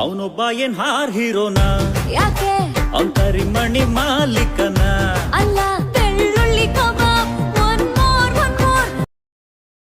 ಅವನೊಬ್ಬ ಏನ್ ಹಾರ್ ಹೀರೋನಾ? ಯಾಕೆ? ಅವನ್ ಮಣಿ ಮಾಲೀಕನ?